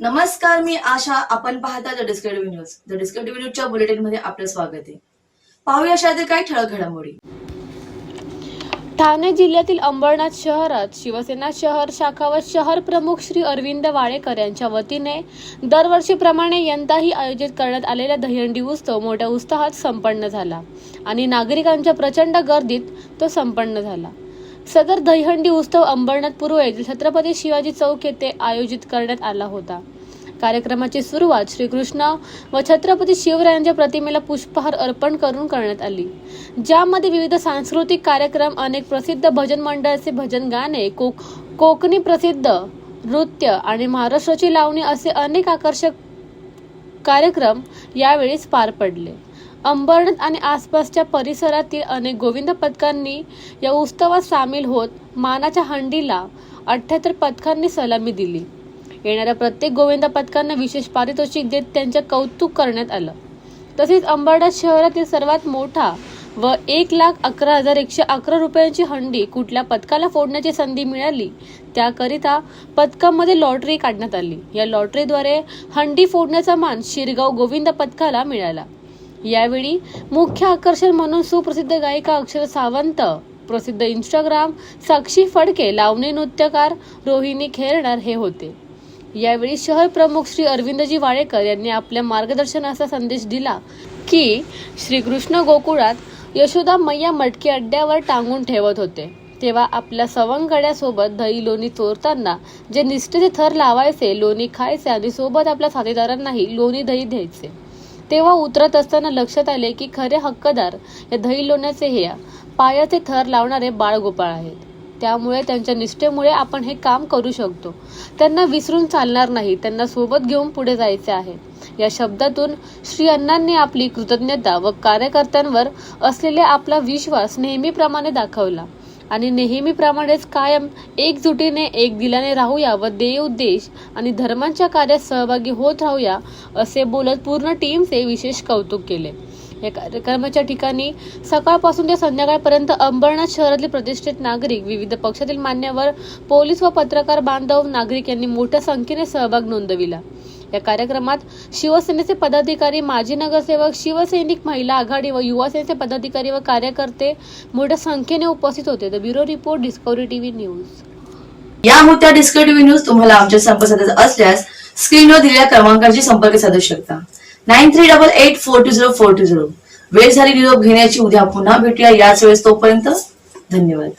नमस्कार मी आशा. आपण पाहता the descriptive news the descriptive न्यूजच्या बुलेटिनमध्ये आपलं स्वागत आहे. पाहूया अशातील काही ठळक घडामोडी. ठाणे जिल्ह्यातील अंबरनाथ शहरात शिवसेना शहर शाखा व शहर प्रमुख श्री अरविंद वाडेकर यांच्या वतीने दरवर्षीप्रमाणे यंदाही आयोजित करण्यात आलेला दहीहंडी उत्सव मोठ्या उत्साहात संपन्न झाला आणि नागरिकांच्या प्रचंड गर्दीत तो संपन्न झाला. सदर दहीहंडी उत्सव अंबरनाथ पूर्व येथील छत्रपती शिवाजी चौक येथे आयोजित करण्यात आला होता. कार्यक्रमाची सुरुवात श्रीकृष्ण व छत्रपती शिवरायांच्या प्रतिमेला पुष्पहार अर्पण करून करण्यात आली. ज्यामध्ये विविध सांस्कृतिक कार्यक्रम अनेक प्रसिद्ध भजन मंडळाचे भजन गाणे कोक कोकणी प्रसिद्ध नृत्य आणि महाराष्ट्राची लावणी असे अनेक आकर्षक कार्यक्रम यावेळीच पार पडले. अंबरनाथ आणि आसपासच्या परिसरातील अनेक गोविंद पथकांनी या उत्सवात सामील होत मानाच्या हंडीला अठ्ठ्याहत्तर पथकांनी सलामी दिली. येणाऱ्या प्रत्येक गोविंद पथकांना विशेष पारितोषिक देत त्यांचे कौतुक करण्यात आलं. तसेच अंबरनाथ शहरातील सर्वात मोठा व एक लाख अकरा हजार एकशे अकरा रुपयांची हंडी कुठल्या पथकाला फोडण्याची संधी मिळाली त्याकरिता पथकामध्ये लॉटरी काढण्यात आली. या लॉटरीद्वारे हंडी फोडण्याचा मान शिरगाव गोविंद पथकाला मिळाला. यावेळी मुख्य आकर्षण म्हणून सुप्रसिद्ध गायिका अक्षर सावंत प्रसिद्ध इंस्टाग्राम साक्षी फडके लावणी नृत्यकार रोहिणी खेरणार हे होते. यावेळी शहर प्रमुख श्री अरविंदजी वाडेकर यांनी आपल्या मार्गदर्शनाचा संदेश दिला की श्रीकृष्ण गोकुळात यशोदा मैया मटकी अड्ड्यावर टांगून ठेवत होते. तेव्हा आपल्या सवंगड्यासोबत दही लोणी चोरताना जे निष्ठेचे थर लावायचे लोणी खायचे आणि सोबत आपल्या साथीदारांनाही लोणी दही द्यायचे. तेव्हा उतरत असताना लक्षात आले की खरे हक्कदार या दही लोण्याचे हे पायाचे थर लावणारे बाळगोपाळ आहेत. त्यामुळे त्यांच्या निष्ठेमुळे आपण हे काम करू शकतो. त्यांना विसरून चालणार नाही. त्यांना सोबत घेऊन पुढे जायचे आहे. या शब्दातून श्री अण्णांनी आपली कृतज्ञता व कार्यकर्त्यांवर असलेला आपला विश्वास नेहमीप्रमाणे दाखवला. आणि नेहमीप्रमाणेच कायम एकजुटीने एक दिलाने राहूया व देय देश आणि धर्मांच्या कार्यात सहभागी होत राहूया असे बोलत पूर्ण टीमचे विशेष कौतुक केले. या कार्यक्रमाच्या ठिकाणी सकाळपासून ते संध्याकाळपर्यंत अंबरनाथ शहरातील प्रतिष्ठित नागरिक विविध पक्षातील मान्यवर पोलीस व पत्रकार बांधव नागरिक यांनी मोठ्या संख्येने सहभाग नोंदविला. या कार्यक्रमात शिवसेनेचे पदाधिकारी माजी नगरसेवक शिवसैनिक महिला आघाडी व युवा सेनेचे पदाधिकारी व कार्यकर्ते मोठ्या संख्येने उपस्थित होते. The bureau report discovery TV news या होत्या डिस्कटिव्ह न्यूज तुम्हाला आमच्या संपर्क साधायचा असल्यास स्क्रीनवर दिलेल्या क्रमांकाची संपर्क साधू शकता. Nine three double eight four two zero four two zero वेळ झाली निरोप घेण्याची. उद्या पुन्हा भेटूया. याच वेळेस तोपर्यंत धन्यवाद.